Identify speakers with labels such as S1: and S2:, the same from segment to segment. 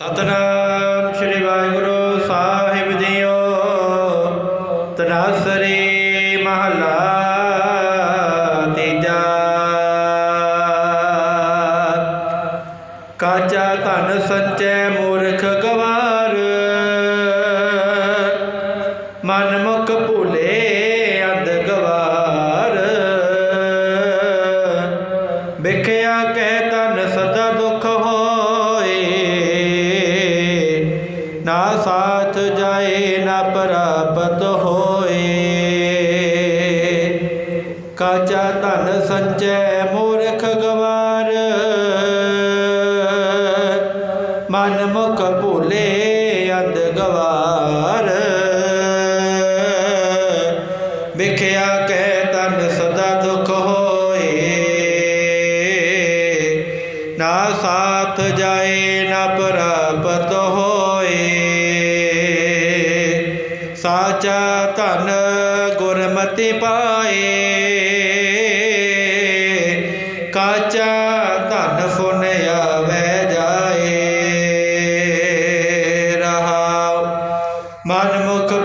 S1: ਸਤਨਾਮ ਸ੍ਰੀ ਵਾਹਿਗੁਰੂ ਸਾਹਿਬ ਜੀਓ ਤਨਾਸਰੀ ਮਹਲਾ ਤੀਜਾ। ਕਾਚਾ ਧਨ ਸੰਚੈ ਪ੍ਰਾਪਤ ਹੋਏ। ਕਾਚਾ ਧਨ ਸੰਚੈ ਮੂਰਖ ਗਵਾਰ। ਮਨ ਮੁਖ ਭੁਲੇ ਅੰਧ ਗਵਾਰ। ਵਿਖਿਆ ਕਹਿ ਤਨ ਸਦਾ ਦੁਖ ਹੋਏ। ਨਾ ਸਾਥ ਜਾਏ, ਨਾ ਪ੍ਰਾਪਤ ਹੋਏ।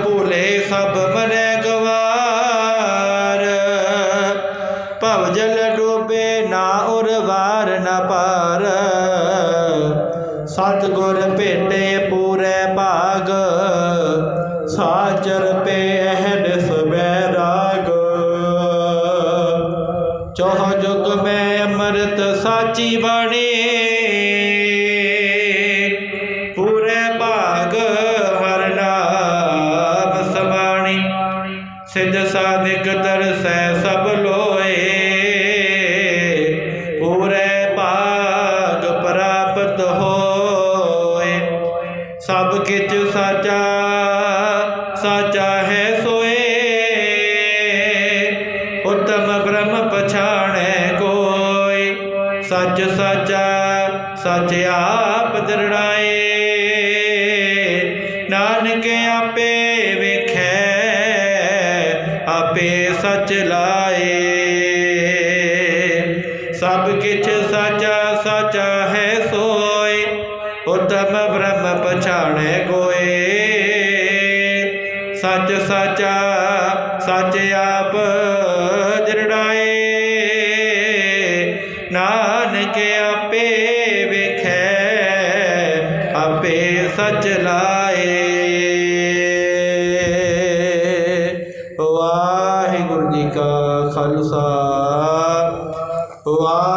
S1: ਭੂਲੇ ਸਭ ਮਨੈ ਗਵਾਰ। ਭਵ ਜਲ ਡੂਬੇ ਨਾ ਉਰ ਵਾਰ ਨਾ ਪਾਰ ਸਤ ਗੁਰ ਭੇਟੇ ਪੂਰੇ ਭਾਗ। ਸਾਚਰ ਪੇ ਅਹਦ ਸਬੈ ਰਾਗ। ਚੋਹ ਜੁਗ ਮੈਂ ਅੰਮ੍ਰਿਤ ਸਾਚੀ ਬਾਣੀ। ਕਿਛ ਸਾਚਾ ਸਾਚਾ ਹੈ ਸੋਏ। ਉਤਮ ਬ੍ਰਹਮ ਪਛਾਣੈ ਕੋਈ। ਸੱਚ ਸਾਚਾ, ਸੱਚ ਆਪ ਦਰੜਾਏ। ਨਾਨਕ ਆਪੇ ਵੇਖੈ, ਆਪੇ ਸੱਚ ਲਾਏ। ਸਭ ਕਿਛ ਸਾਚਾ ਸਾਚਾ ਹੈ ਸੋਏ। ਉਤਮ ਬ੍ਰਹਮ ਧਿਆਣੈ ਕੋਏ। ਸੱਚ, ਸਾਚਾ, ਸੱਚ ਆਪ ਜਰੜਾਏ। ਨਾਨਕ ਆਪੇ ਵੇਖੈ, ਆਪੇ ਸੱਚ ਲਾਏ। ਵਾਹਿਗੁਰੂ ਜੀ ਕਾ ਖਾਲਸਾ। ਵਾਹਿ